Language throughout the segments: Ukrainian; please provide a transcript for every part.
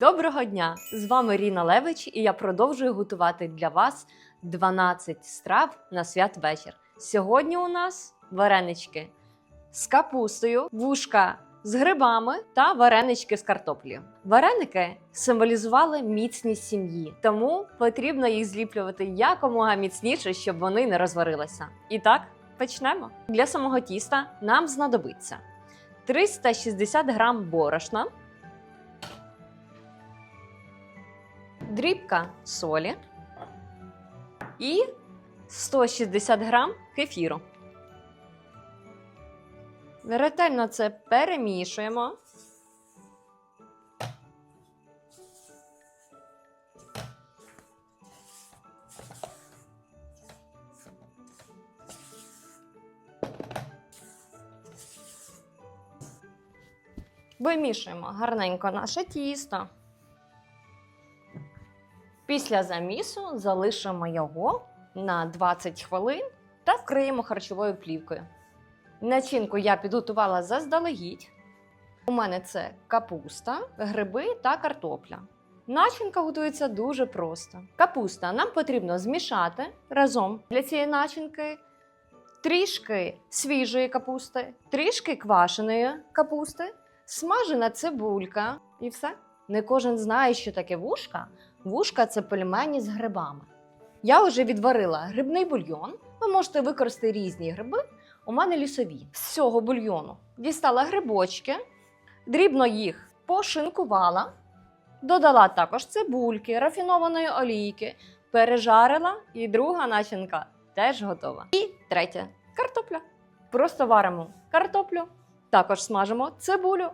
Доброго дня! З вами Ріна Левич, і я продовжую готувати для вас 12 страв на святвечір. Сьогодні у нас варенички з капустою, вушка з грибами та варенички з картоплею. Вареники символізували міцність сім'ї, тому потрібно їх зліплювати якомога міцніше, щоб вони не розварилися. І так, почнемо. Для самого тіста нам знадобиться 360 грам борошна. Дрібка солі і 160 грам кефіру. Ретельно це перемішуємо. Вимішуємо гарненько наше тісто. Після замісу залишимо його на 20 хвилин та вкриємо харчовою плівкою. Начинку я підготувала заздалегідь. У мене це капуста, гриби та картопля. Начинка готується дуже просто. Капуста нам потрібно змішати разом для цієї начинки трішки свіжої капусти, трішки квашеної капусти, смажена цибулька і все. Не кожен знає, що таке вушка. Вушка це пельмені з грибами. Я вже відварила грибний бульйон. Ви можете використати різні гриби. У мене лісові. З цього бульйону дістала грибочки, дрібно їх пошинкувала, додала також цибульки, рафінованої олійки, пережарила, і друга начинка теж готова. І третя картопля. Просто варимо картоплю, також смажимо цибулю,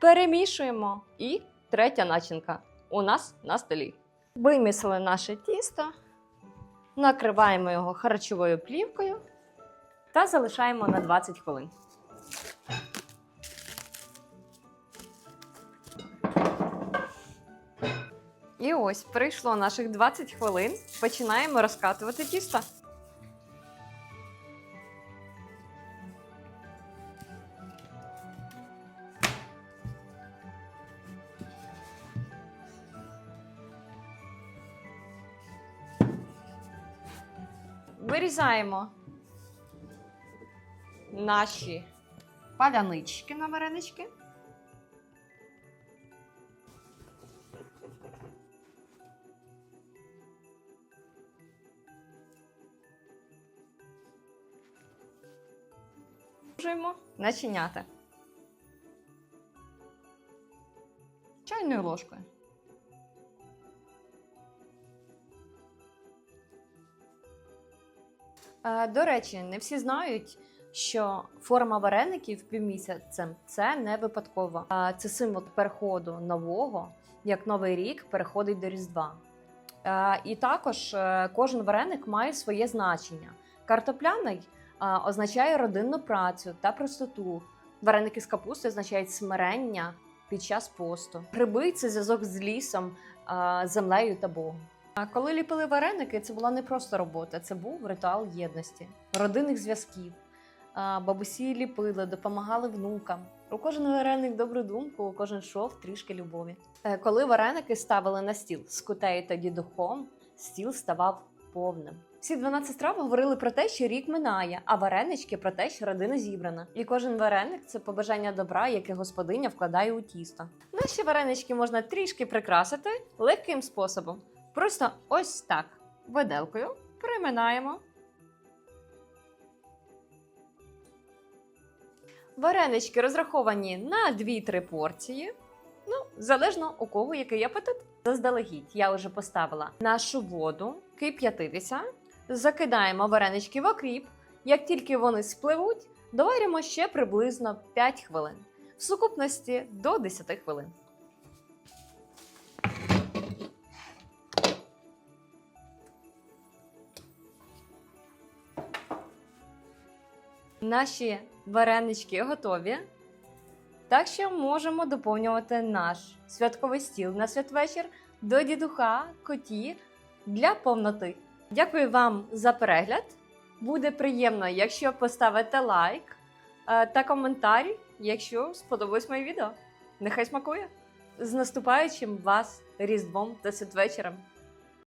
перемішуємо. І третя начинка у нас на столі. Вимісили наше тісто, накриваємо його харчовою плівкою та залишаємо на 20 хвилин. І ось прийшло наших 20 хвилин. Починаємо розкатувати тісто. Вирізаємо наші палянички на варенички. Продовжуємо начиняти. Чайною ложкою. До речі, не всі знають, що форма вареників півмісяцем це не випадково. Це символ переходу нового, як новий рік переходить до Різдва. Е, І також е, кожен вареник має своє значення. Картопляний е, означає родинну працю та простоту. Вареники з капусти означають смирення під час посту. Гриби це зв'язок з лісом, е, землею та Богом. А коли ліпили вареники, це була не просто робота, це був ритуал єдності, родинних зв'язків. Бабусі ліпили, допомагали внукам. У кожен вареник добру думку, у кожен шов трішки любові. Е, Коли вареники ставили на стіл з кутею та дідухом, стіл ставав повним. Всі 12 страв говорили про те, що рік минає, а варенички про те, що родина зібрана. І кожен вареник це побажання добра, яке господиня вкладає у тісто. Наші варенички можна трішки прикрасити легким способом. Просто ось так виделкою приминаємо. Варенички розраховані на 2-3 порції. Ну, залежно у кого який апетит. Заздалегідь я вже поставила нашу воду, кип'ятитися, закидаємо варенички в окріп. Як тільки вони спливуть, доваримо ще приблизно 5 хвилин. В сукупності до 10 хвилин. Наші варенички готові. Так що можемо доповнювати наш святковий стіл на святвечір до дідуха, коті для повноти. Дякую вам за перегляд. Буде приємно, якщо поставите лайк е, та коментар, якщо сподобалось моє відео. Нехай смакує! З наступаючим вас Різдвом та святвечором!